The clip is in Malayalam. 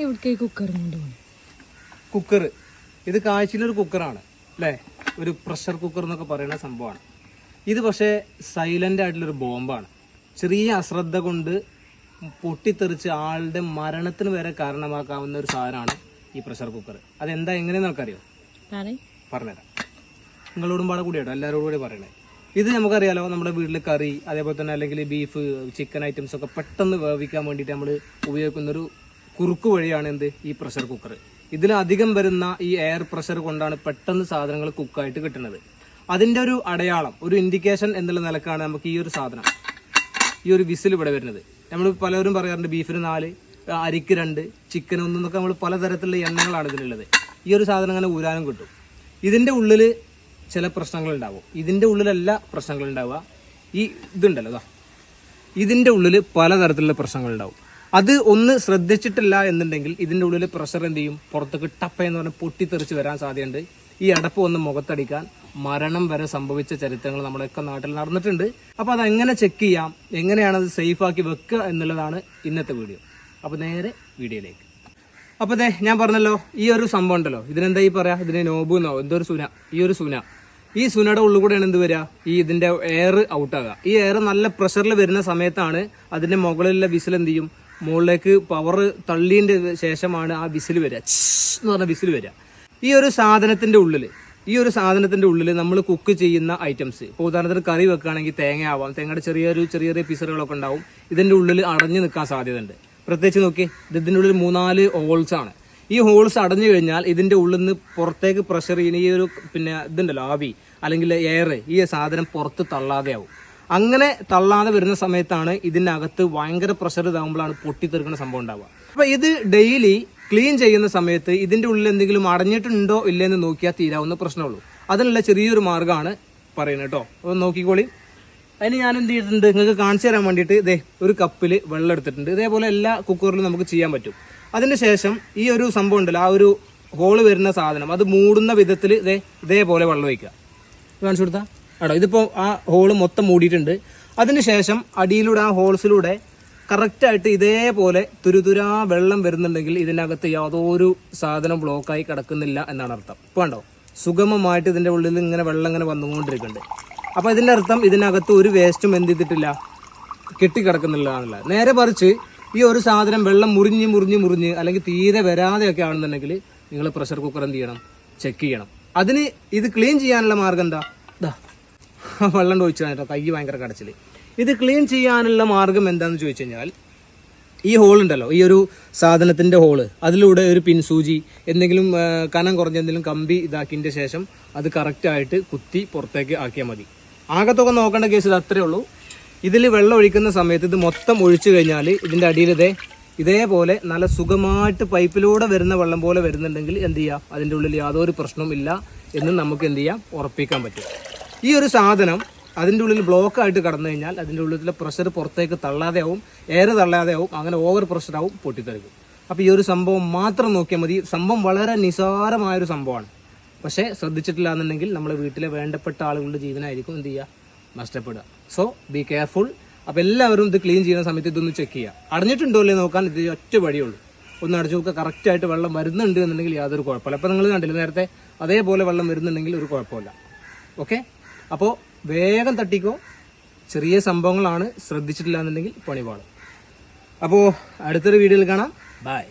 എവിടേക്ക് കുക്കർ കൊണ്ടുപോകണം കുക്കർ ഇത് കാഴ്ചയിലൊരു കുക്കറാണ് അല്ലേ? ഒരു പ്രഷർ കുക്കർ എന്നൊക്കെ പറയുന്ന സംഭവമാണ്. ഇത് പക്ഷേ സൈലന്റ് ആയിട്ടുള്ളൊരു ബോംബാണ്. ചെറിയ അശ്രദ്ധ കൊണ്ട് പൊട്ടിത്തെറിച്ച് ആളുടെ മരണത്തിന് വരെ കാരണമാക്കാവുന്ന ഒരു സാധനമാണ് ഈ പ്രഷർ കുക്കർ അതെന്താ എങ്ങനെയെന്ന് നമുക്കറിയോ പറഞ്ഞുതരാം. നിങ്ങളോടും പാടെ കൂടി കേട്ടോ എല്ലാവരോടും കൂടി പറയണേ. ഇത് നമുക്കറിയാലോ നമ്മുടെ വീട്ടിൽ കറി അതേപോലെ തന്നെ അല്ലെങ്കിൽ ബീഫ് ചിക്കൻ ഐറ്റംസ് ഒക്കെ പെട്ടെന്ന് വേവിക്കാൻ വേണ്ടിയിട്ട് നമ്മൾ ഉപയോഗിക്കുന്ന ഒരു കുറുക്ക് വഴിയാണ് എന്ത്? ഈ പ്രഷർ കുക്കർ ഇതിലധികം വരുന്ന ഈ എയർ പ്രഷർ കൊണ്ടാണ് പെട്ടെന്ന് സാധനങ്ങൾ കുക്കായിട്ട് കിട്ടുന്നത്. അതിന്റെ ഒരു അടയാളം ഒരു ഇൻഡിക്കേഷൻ എന്നുള്ള നിലക്കാണ് നമുക്ക് ഈ ഒരു സാധനം. ഈ ഒരു വിസിൽ ഇവിടെ വരുന്നത്. നമ്മൾ പലരും പറയാറുണ്ട് ബീഫിന് നാല് അരിക്ക് രണ്ട് ചിക്കൻ ഒന്നൊക്കെ നമ്മൾ പലതരത്തിലുള്ള എണ്ണങ്ങളാണ് ഇതിലുള്ളത്. ഈ ഒരു സാധനം അങ്ങനെ ഊരാനും കിട്ടും. ഇതിന്റെ ഉള്ളിൽ ചില പ്രശ്നങ്ങൾ ഉണ്ടാവും. ഇതിന്റെ ഉള്ളിലല്ല പ്രശ്നങ്ങൾ ഉണ്ടാവുക. ഈ ഇതുണ്ടല്ലോ ഇതിന്റെ ഉള്ളിൽ പലതരത്തിലുള്ള പ്രശ്നങ്ങൾ ഉണ്ടാവും. അത് ഒന്ന് ശ്രദ്ധിച്ചിട്ടില്ല എന്നുണ്ടെങ്കിൽ ഇതിന്റെ ഉള്ളിൽ പ്രഷർ എന്ത് ചെയ്യും? പുറത്തേക്ക് ടപ്പ എന്ന് പറഞ്ഞ് പൊട്ടിത്തെറിച്ച് വരാൻ സാധ്യതയുണ്ട്. ഈ അടപ്പ് ഒന്ന് മുഖത്തടിക്കാൻ മരണം വരെ സംഭവിച്ച ചരിത്രങ്ങൾ നമ്മുടെയൊക്കെ നാട്ടിൽ നടന്നിട്ടുണ്ട്. അപ്പൊ അത് എങ്ങനെ ചെക്ക് ചെയ്യാം? എങ്ങനെയാണ് അത് സേഫ് ആക്കി വെക്കുക എന്നുള്ളതാണ് ഇന്നത്തെ വീഡിയോ. അപ്പൊ നേരെ വീഡിയോയിലേക്ക്. അപ്പൊ അതെ ഞാൻ പറഞ്ഞല്ലോ ഈ ഒരു സംഭവം ഉണ്ടല്ലോ. ഇതിനെന്താ ഈ പറയാ? ഇതിന് നോബു എന്നോ എന്തോ ഒരു സുന. ഈ ഒരു സുന. ഈ സുനയുടെ ഉള്ളിൽ കൂടെയാണ് എന്ത് വരിക? ഈ ഇതിന്റെ എയർ ഔട്ടാകുക ഈ എയർ നല്ല പ്രഷറിൽ വരുന്ന സമയത്താണ് അതിന്റെ മുകളിലുള്ള വിസിൽ എന്ത് ചെയ്യും? മുകളിലേക്ക് പവർ തള്ളിയതിന്റെ ശേഷമാണ് ആ വിസിൽ വരിക. എന്ന് പറഞ്ഞ വിസിൽ വരിക. ഈ ഒരു സാധനത്തിന്റെ ഉള്ളിൽ ഈ ഒരു സാധനത്തിന്റെ ഉള്ളിൽ നമ്മൾ കുക്ക് ചെയ്യുന്ന ഐറ്റംസ് ഇപ്പോൾ ഉദാഹരണത്തിന് കറി വെക്കുകയാണെങ്കിൽ തേങ്ങ ആവാം. തേങ്ങയുടെ ചെറിയൊരു ചെറിയ ചെറിയ പീസറുകളൊക്കെ ഉണ്ടാവും. ഇതിന്റെ ഉള്ളിൽ അടഞ്ഞു നിൽക്കാൻ സാധ്യതയുണ്ട്. പ്രത്യേകിച്ച് നോക്കി ഇതിന്റെ ഉള്ളിൽ മൂന്നാൽ ഹോൾസ് ആണ്. ഈ ഹോൾസ് അടഞ്ഞു കഴിഞ്ഞാൽ ഇതിന്റെ ഉള്ളിൽ നിന്ന് പുറത്തേക്ക് പ്രഷർ ചെയ്യുന്ന ഈ ഒരു പിന്നെ ഇതുണ്ടല്ലോ ആവി അല്ലെങ്കിൽ എയർ ഈ സാധനം പുറത്ത് തള്ളാതെ ആവും അങ്ങനെ തള്ളാതെ വരുന്ന സമയത്താണ് ഇതിനകത്ത് ഭയങ്കര പ്രഷർ ഇതാകുമ്പോഴാണ് പൊട്ടിത്തെറുക്കുന്ന സംഭവം ഉണ്ടാവുക. അപ്പൊ ഇത് ഡെയിലി ക്ലീൻ ചെയ്യുന്ന സമയത്ത് ഇതിന്റെ ഉള്ളിൽ എന്തെങ്കിലും അടഞ്ഞിട്ടുണ്ടോ ഇല്ലെന്ന് നോക്കിയാൽ തീരാവുന്ന പ്രശ്നമുള്ളൂ. അതിനുള്ള ചെറിയൊരു മാർഗമാണ് പറയുന്നത് കേട്ടോ. ഒന്ന് നോക്കിക്കോളി. അതിന് ഞാൻ എന്ത് ചെയ്തിട്ടുണ്ട്? നിങ്ങൾക്ക് കാണിച്ചു തരാൻ വേണ്ടിയിട്ട് ഇതേ ഒരു കപ്പിൽ വെള്ളം എടുത്തിട്ടുണ്ട്. ഇതേപോലെ എല്ലാ കുക്കറിലും നമുക്ക് ചെയ്യാൻ പറ്റും. അതിന് ശേഷം ഈ ഒരു സംഭവം ഉണ്ടല്ലോ ആ ഒരു ഹോൾ വരുന്ന സാധനം അത് മൂടുന്ന വിധത്തിൽ ഇതേ ഇതേപോലെ വെള്ളം ഒഴിക്കുക. കാണിച്ചു കൊടുത്താ? ആടോ ഇതിപ്പോൾ ആ ഹോൾ മൊത്തം മൂടിയിട്ടുണ്ട്. അതിനുശേഷം അടിയിലൂടെ ആ ഹോൾസിലൂടെ കറക്റ്റായിട്ട് ഇതേപോലെ തുരുതുരാ വെള്ളം വരുന്നുണ്ടെങ്കിൽ ഇതിനകത്ത് യാതൊരു സാധനം ബ്ലോക്കായി കിടക്കുന്നില്ല എന്നാണ് അർത്ഥം. ഇപ്പോൾ കണ്ടോ? സുഗമമായിട്ട് ഇതിന്റെ ഉള്ളിൽ ഇങ്ങനെ വെള്ളം ഇങ്ങനെ വന്നുകൊണ്ടിരിക്കുന്നുണ്ട്. അപ്പോൾ ഇതിന്റെ അർത്ഥം ഇതിനകത്ത് ഒരു വേസ്റ്റും എന്ത് ചെയ്തിട്ടില്ല? കെട്ടിക്കിടക്കുന്നില്ല നേരെ പറിച്ച് ഈ ഒരു സാധനം വെള്ളം മുറിഞ്ഞ് മുറിഞ്ഞ് മുറിഞ്ഞ് അല്ലെങ്കിൽ തീരെ വരാതെയൊക്കെ ആണെന്നുണ്ടെങ്കിൽ നിങ്ങൾ പ്രഷർ കുക്കർ എന്ത് ചെയ്യണം? ചെക്ക് ചെയ്യണം. അതിന് ഇത് ക്ലീൻ ചെയ്യാനുള്ള മാർഗം എന്താ? ആ വെള്ളം ഒഴിച്ചാൽ കേട്ടോ കൈ ഭയങ്കര കടച്ചിൽ ഇത് ക്ലീൻ ചെയ്യാനുള്ള മാർഗം എന്താണെന്ന് ചോദിച്ചു കഴിഞ്ഞാൽ ഈ ഹോൾ ഉണ്ടല്ലോ ഈ ഒരു സാധനത്തിന്റെ ഹോൾ അതിലൂടെ ഒരു പിൻസൂചി എന്തെങ്കിലും കനം കുറഞ്ഞ എന്തെങ്കിലും കമ്പി ഇതാക്കിന്റെ ശേഷം അത് കറക്റ്റായിട്ട് കുത്തി പുറത്തേക്ക് ആക്കിയാൽ മതി. ആകത്തൊക്കെ നോക്കേണ്ട കേസ് ഇത് അത്രേ ഉള്ളൂ. ഇതിൽ വെള്ളം ഒഴിക്കുന്ന സമയത്ത് ഇത് മൊത്തം ഒഴിച്ചു കഴിഞ്ഞാൽ ഇതിന്റെ അടിയിൽ ഇതേ ഇതേപോലെ നല്ല സുഖമായിട്ട് പൈപ്പിലൂടെ വരുന്ന വെള്ളം പോലെ വരുന്നുണ്ടെങ്കിൽ എന്ത് ചെയ്യാം? അതിന്റെ ഉള്ളിൽ യാതൊരു പ്രശ്നവും ഇല്ല എന്ന് നമുക്ക് എന്ത് ചെയ്യാം? ഉറപ്പിക്കാൻ പറ്റും. ഈ ഒരു സാധനം അതിന്റെ ഉള്ളിൽ ബ്ലോക്ക് ആയിട്ട് കടന്നു കഴിഞ്ഞാൽ അതിന്റെ ഉള്ളിലെ പ്രഷർ പുറത്തേക്ക് തള്ളാതെ ആവും എയർ തള്ളാതെ ആവും അങ്ങനെ ഓവർ പ്രഷർ ആവും പൊട്ടിത്തെറിക്കും. അപ്പോൾ ഈ ഒരു സംഭവം മാത്രം നോക്കിയാൽ മതി. സംഭവം വളരെ നിസാരമായൊരു സംഭവമാണ്. പക്ഷേ ശ്രദ്ധിച്ചിട്ടില്ല എന്നുണ്ടെങ്കിൽ നമ്മുടെ വീട്ടിലെ വേണ്ടപ്പെട്ട ആളുകളുടെ ജീവനായിരിക്കും എന്ത് ചെയ്യുക? നഷ്ടപ്പെടുക. സോ ബി കെയർഫുൾ അപ്പോൾ എല്ലാവരും ഇത് ക്ലീൻ ചെയ്യുന്ന സമയത്ത് ഇതൊന്ന് ചെക്ക് ചെയ്യുക. അടഞ്ഞിട്ടുണ്ടോ അല്ലേ നോക്കാൻ? ഇത് ഒറ്റ വഴിയുള്ളൂ. ഒന്ന് അടച്ചു നോക്കുക കറക്റ്റായിട്ട് വെള്ളം വരുന്നുണ്ട് എന്നുണ്ടെങ്കിൽ യാതൊരു കുഴപ്പമില്ല. അപ്പോൾ നിങ്ങൾ കണ്ടില്ല നേരത്തെ അതേപോലെ വെള്ളം വരുന്നുണ്ടെങ്കിൽ ഒരു കുഴപ്പമില്ല. ഓക്കെ അപ്പോൾ വേഗം തട്ടിക്കോ. ചെറിയ സംഭവങ്ങളാണ് ശ്രദ്ധിച്ചിട്ടില്ല എന്നുണ്ടെങ്കിൽ പണി അപ്പോൾ അടുത്തൊരു വീഡിയോയിൽ കാണാം. ബൈ